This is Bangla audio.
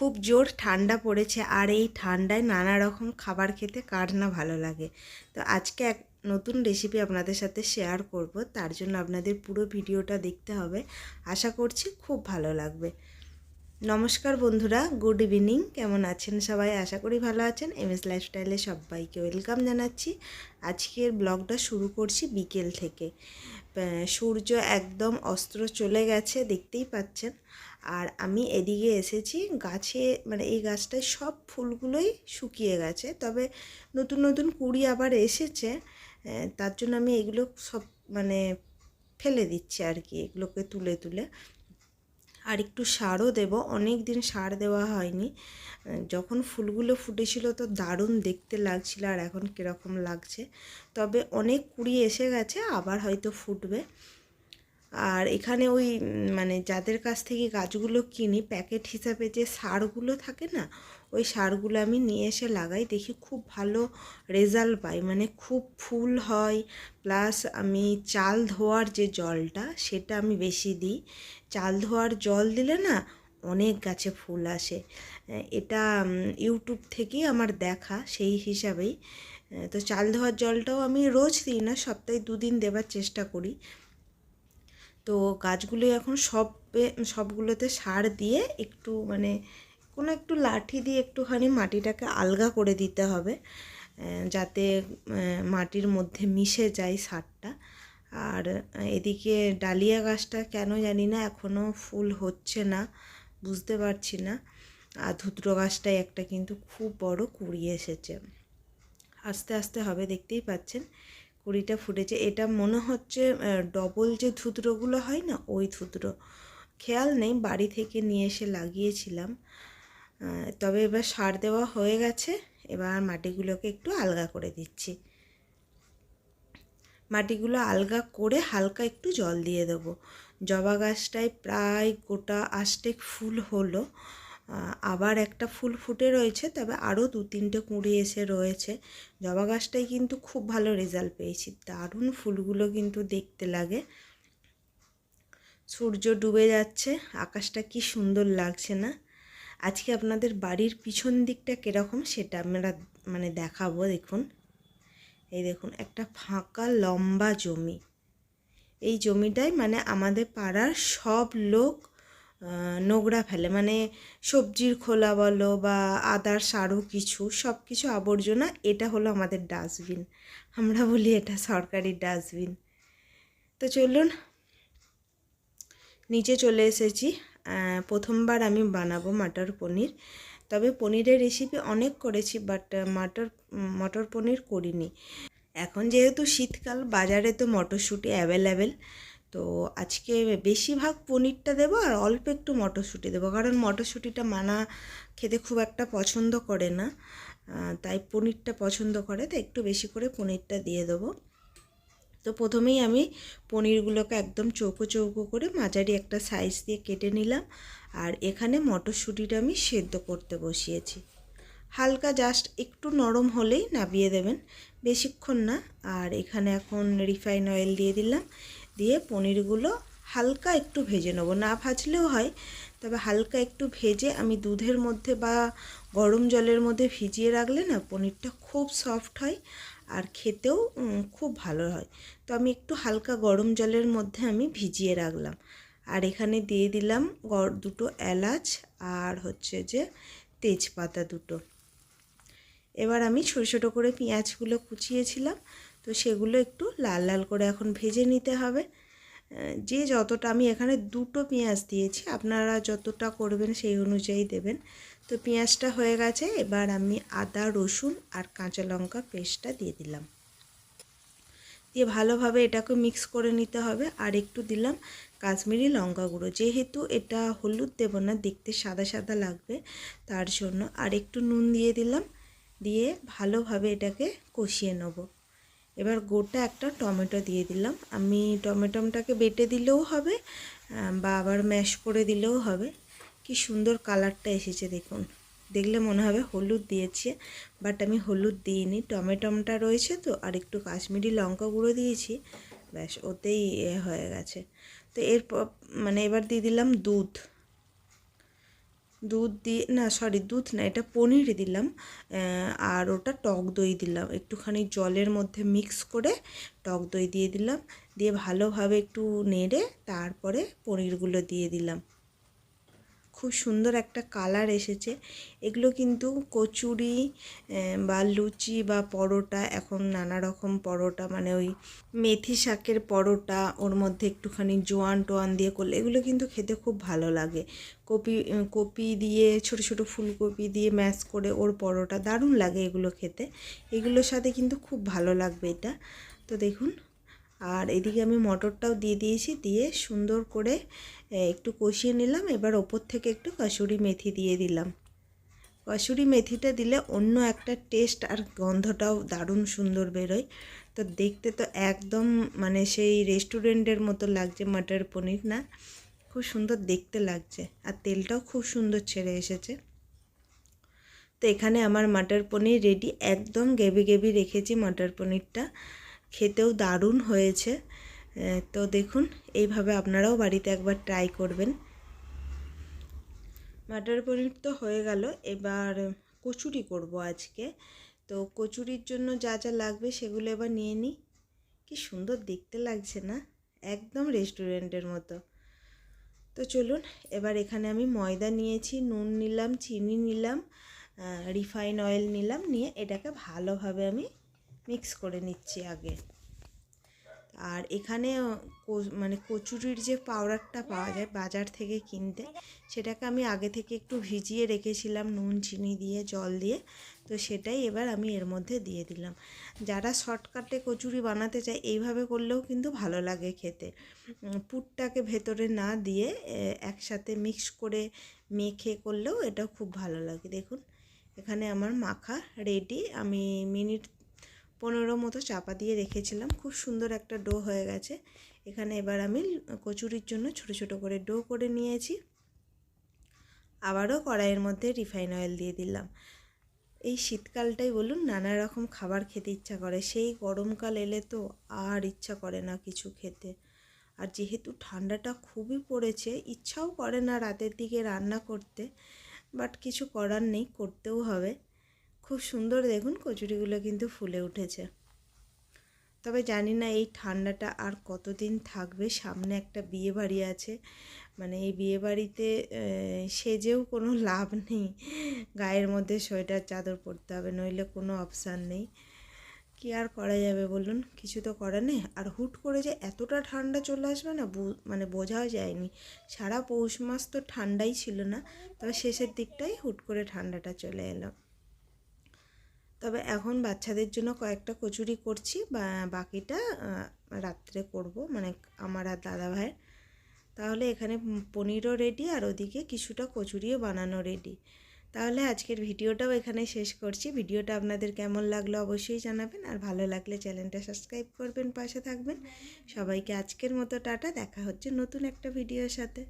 খুব জোর ঠান্ডা পড়েছে আর এই ঠান্ডায় নানা রকম খাবার খেতে কার না ভালো লাগে। তো আজকে এক নতুন রেসিপি আপনাদের সাথে শেয়ার করব, তার জন্য আপনাদের পুরো ভিডিওটা দেখতে হবে। আশা করছি খুব ভালো লাগবে। নমস্কার বন্ধুরা গুড ইভিনিং কেমন আছেন সবাই? আশা করি ভালো আছেন। এম এস লাইফস্টাইলে সবাইকে ওয়েলকাম জানাচ্ছি। আজকের ব্লগটা শুরু করছি বিকেল থেকে। সূর্য একদম অস্ত্র চলে গেছে, দেখতেই পাচ্ছেন। আর আমি এদিকে এসেছি, গাছে মানে এই গাছটায় সব ফুলগুলোই শুকিয়ে গেছে। তবে নতুন নতুন কুড়ি আবার এসেছে তার জন্য আমি এগুলো সব মানে ফেলে দিচ্ছি আর কি, এগুলোকে তুলে তুলে। আর একটু সারও দেব, অনেক দিন সার দেওয়া হয়নি। যখন ফুলগুলো ফুটেছিল তো দারুণ দেখতে লাগছিল আর এখন কীরকম লাগছে। তবে অনেক কুড়ি এসে গেছে, আবার হয়তো ফুটবে। আর এখানে ওই মানে যাদের কাছ থেকে গাছগুলো কিনি প্যাকেট হিসাবে যে সারগুলো থাকে না, ওই সারগুলো আমি নিয়ে এসে লাগাই, দেখি খুব ভালো রেজাল্ট পাই। মানে খুব ফুল হয় প্লাস আমি চাল ধোয়ার যে জলটা, সেটা আমি বেশি দিই। চাল ধোয়ার জল দিলে না, অনেক গাছে ফুল আসে। এটা ইউটিউব থেকেই আমার দেখা, সেই হিসাবেই। তো চাল ধোয়ার জলটাও আমি রোজ দিই না, সপ্তাহে দুদিন দেবার চেষ্টা করি। তো গাছগুলো এখন সব সবগুলোতে সার দিয়ে একটু মানে কোনো একটু লাঠি দিয়ে একটুখানি মাটিটাকে আলগা করে দিতে হবে যাতে মাটির মধ্যে মিশে যায় সারটা। আর এদিকে ডালিয়া গাছটা কেন জানি না এখনও ফুল হচ্ছে না, বুঝতে পারছি না। আর ধুতরো গাছটাই একটা কিন্তু খুব বড় কুড়ি এসেছে। আস্তে আস্তে হবে, দেখতেই পাচ্ছেন। কুড়িটা ফুটেছে। এটা মনে হচ্ছে ডবল যে ধুতরোগুলো হয় না, ওই ধুতরো। খেয়াল নেই, বাড়ি থেকে নিয়ে এসে লাগিয়েছিলাম। তবে এবার সার দেওয়া হয়ে গেছে, এবার মাটিগুলোকে একটু আলগা করে দিচ্ছি। মাটিগুলো আলগা করে হালকা একটু জল দিয়ে দেবো। জবা গাছটায় প্রায় গোটা আষ্টেক ফুল হলো। আবার একটা ফুল ফুটে রয়েছে, তবে আরও দু তিনটে কুঁড়ি এসে রয়েছে। জবা গাছটায় কিন্তু খুব ভালো রেজাল্ট পেয়েছি। দারুণ ফুলগুলো কিন্তু দেখতে লাগে। সূর্য ডুবে যাচ্ছে, আকাশটা কি সুন্দর লাগছে না? আজকে আপনাদের বাড়ির পিছন দিকটা কীরকম সেটা আমরা মানে দেখাবো, দেখুন। এই দেখুন, একটা ফাঁকা লম্বা জমি। এই জমিটায় মানে আমাদের পাড়ার সব লোক নোংরা ফেলে। মানে সবজির খোলা বলো বা আদার্স আরও কিছু সব কিছু আবর্জনা, এটা হলো আমাদের ডাস্টবিন। আমরা বলি এটা সরকারি ডাস্টবিন। তো চলুন, নিচে চলে এসেছি। প্রথমবার আমি বানাবো মাটর পনির। তবে পনিরের রেসিপি অনেক করেছি বাট মাটর, মটর পনির করিনি। এখন যেহেতু শীতকাল, বাজারে তো মটরশুঁটি অ্যাভেলেবেল তো আজকে বেশিরভাগ পনিরটা দেবো আর অল্প একটু মটরশুঁটি দেবো, কারণ মটরশুঁটিটা মানা খেতে খুব একটা পছন্দ করে না। তাই পনিরটা পছন্দ করে তো একটু বেশি করে পনিরটা দিয়ে দেবো। তো প্রথমেই আমি পনিরগুলোকে একদম চৌকো চৌকো করে মাঝারি একটা সাইজ দিয়ে কেটে নিলাম আর এখানে মটরশুঁটিটা আমি সেদ্ধ করতে বসিয়েছি। হালকা জাস্ট একটু নরম হলেই নাবিয়ে দেবেন, বেশিক্ষণ না। আর এখানে এখন রিফাইন অয়েল দিয়ে দিলাম দিয়ে পনিরগুলো হালকা একটু ভেজে নেব। না ভাজলেও হয়, তবে হালকা একটু ভেজে আমি দুধের মধ্যে বা গরম জলের মধ্যে ভিজিয়ে রাখলে না পনিরটা খুব সফট হয় আর খেতেও খুব ভালো হয়। তো আমি একটু হালকা গরম জলের মধ্যে আমি ভিজিয়ে রাখলাম। আর এখানে দিয়ে দিলাম দুটো এলাচ আর হচ্ছে যে তেজপাতা দুটো। এবার আমি ছোটো ছোটো করে পেঁয়াজগুলো কুচিয়েছিলাম। তো সেগুলো একটু লাল লাল করে এখন ভেজে নিতে হবে। যে যতটা আমি এখানে দুটো পেঁয়াজ দিয়েছি, আপনারা যতটা করবেন সেই অনুযায়ী দেবেন। তো পেঁয়াজটা হয়ে গেছে, এবার আমি আদা, রসুন আর কাঁচা লঙ্কা পেস্টটা দিয়ে দিলাম। দিয়ে ভালোভাবে এটাকে মিক্স করে নিতে হবে। আর একটু দিলাম কাশ্মীরি লঙ্কা গুঁড়ো। যেহেতু এটা হলুদ দেবো না, দেখতে সাদা সাদা লাগবে, তার জন্য আর একটু নুন দিয়ে দিলাম। দিয়ে ভালোভাবে এটাকে কষিয়ে নেব। এবার গোটা একটা টমেটো দিয়ে দিলাম। আমি টমেটোটাকে বেটে দিলেও হবে বা আবার ম্যাশ করে দিলেও হবে। কি সুন্দর কালারটা এসেছে দেখুন। দেখলে মনে হবে হলুদ দিয়েছে, বাট আমি হলুদ দিইনি। টমেটোমটা রয়েছে তো, আর একটু কাশ্মীরি লঙ্কা গুঁড়ো দিয়েছি, ব্যাস ওতেই এ হয়ে গেছে। তো এরপর মানে এবার দিয়ে দিলাম দুধ। দুধ দিয়ে না সরি দুধ না, এটা পনির দিলাম আর ওটা টক দই দিলাম। একটুখানি জলের মধ্যে মিক্স করে টক দই দিয়ে দিলাম, দিয়ে ভালোভাবে একটু নেড়ে তারপরে পনিরগুলো দিয়ে দিলাম। খুব সুন্দর একটা কালার এসেছে। এগুলো কিন্তু কচুরি বা লুচি, বা পরোটা, এখন নানা রকম পরোটা মানে ওই মেথি শাকের পরোটা, ওর মধ্যে একটুখানি জোয়ান টোয়ান দিয়ে করলে এগুলো কিন্তু খেতে খুব ভালো লাগে। কপি কপি দিয়ে, ছোট ছোট ফুলকপি দিয়ে ম্যাশ করে ওর পরোটা দারুণ লাগে এগুলো খেতে। এগুলোর সাথে কিন্তু খুব ভালো লাগবে এটা। তো দেখুন আর এদিকে আমি মটরটাও দিয়ে দিয়েছি, দিয়ে সুন্দর করে একটু কষিয়ে নিলাম। এবার ওপর থেকে একটু কসুরি মেথি দিয়ে দিলাম। কসুরি মেথিটা দিলে অন্য একটা টেস্ট আর গন্ধটাও দারুণ সুন্দর বেরোয়। তো দেখতে তো একদম মানে সেই রেস্টুরেন্টের মতো লাগছে, মাটার পনির না? খুব সুন্দর দেখতে লাগছে আর তেলটাও খুব সুন্দর ছেড়ে এসেছে। তো এখানে আমার মাটার পনির রেডি একদম গেবি গেবি রেখেছি মাটার পনিরটা। খেতেও দারুণ হয়েছে। তো দেখুন, এইভাবে আপনারাও বাড়িতে একবার ট্রাই করবেন। মাটার পনির তো হয়ে গেল, এবার কচুরি করব আজকে। তো কচুরির জন্য যা যা লাগবে সেগুলো এবার নিয়ে নিই। কি সুন্দর দেখতে লাগছে না? একদম রেস্টুরেন্টের মতো। তো চলুন, এবার এখানে আমি ময়দা নিয়েছি, নুন নিলাম, চিনি নিলাম রিফাইন অয়েল নিলাম, নিয়ে এটাকে ভালোভাবে আমি মিক্স করে নিচ্ছি আগে। আর এখানে মানে কচুরির যে পাউডারটা পাওয়া যায় বাজার থেকে কিনতে, সেটাকে আমি আগে থেকে একটু ভিজিয়ে রেখেছিলাম নুন, চিনি দিয়ে, জল দিয়ে, তো সেটাই এবার আমি এর মধ্যে দিয়ে দিলাম। যারা শর্টকাটে কচুরি বানাতে চায়, এইভাবে করলেও কিন্তু ভালো লাগে খেতে। পুরটাকে ভেতরে না দিয়ে একসাথে মিক্স করে মেখে করলেও এটা খুব ভালো লাগে। দেখুন, এখানে আমার মাখা রেডি। আমি মিনিট পনেরো মতো চাপা দিয়ে রেখেছিলাম। খুব সুন্দর একটা ডো হয়ে গেছে। এখানে এবার আমি কচুরির জন্য ছোট ছোট করে ডো করে নিয়েছি। আবারও কড়াইয়ের মধ্যে রিফাইন অয়েল দিয়ে দিলাম। এই শীতকালটাই বলুন, নানা রকম খাবার খেতে ইচ্ছা করে। সেই গরমকাল এলে তো আর ইচ্ছা করে না কিছু খেতে। আর যেহেতু ঠান্ডাটা খুবই পড়েছে, ইচ্ছাও করে না রাতের দিকে রান্না করতে। বাট কিছু করার নেই, করতেও হবে। খুব সুন্দর দেখুন কচুরিগুলো কিন্তু ফুলে উঠেছে। তবে জানি না এই ঠান্ডাটা আর কতদিন থাকবে, সামনে একটা বিয়ে বাড়ি আছে। মানে এই বিয়ে বাড়িতে সেজেও কোনো লাভ নেই। গায়ের মধ্যে সোয়েটার, চাদর পরতে হবে, নইলে কোনো অপশান নেই। কি আর করা যাবে বলুন? কিছু তো করার নেই। আর হুট করে যে এতটা ঠান্ডা চলে আসবে না মানে বোঝাও যায়নি। সারা পৌষ মাস তো ঠান্ডাই ছিল না, তবে শেষের দিকটাই হুট করে ঠান্ডাটা চলে এলো। তবে এখন বাচ্চাদের জন্য কয়েকটা কচুরি করছি, বা বাকিটা রাত্রে করব। মানে আমার আর দাদা ভাইয়ের। তাহলে এখানে পনিরও রেডি আর ওদিকে কিছুটা কচুরিও বানানো রেডি তাহলে আজকের ভিডিওটাও এখানে শেষ করছি। ভিডিওটা আপনাদের কেমন লাগল অবশ্যই জানাবেন, আর ভালো লাগলে চ্যানেলটা সাবস্ক্রাইব করবেন, পাশে থাকবেন। সবাইকে আজকের মতো টাটা, দেখা হচ্ছে নতুন একটা ভিডিওর সাথে।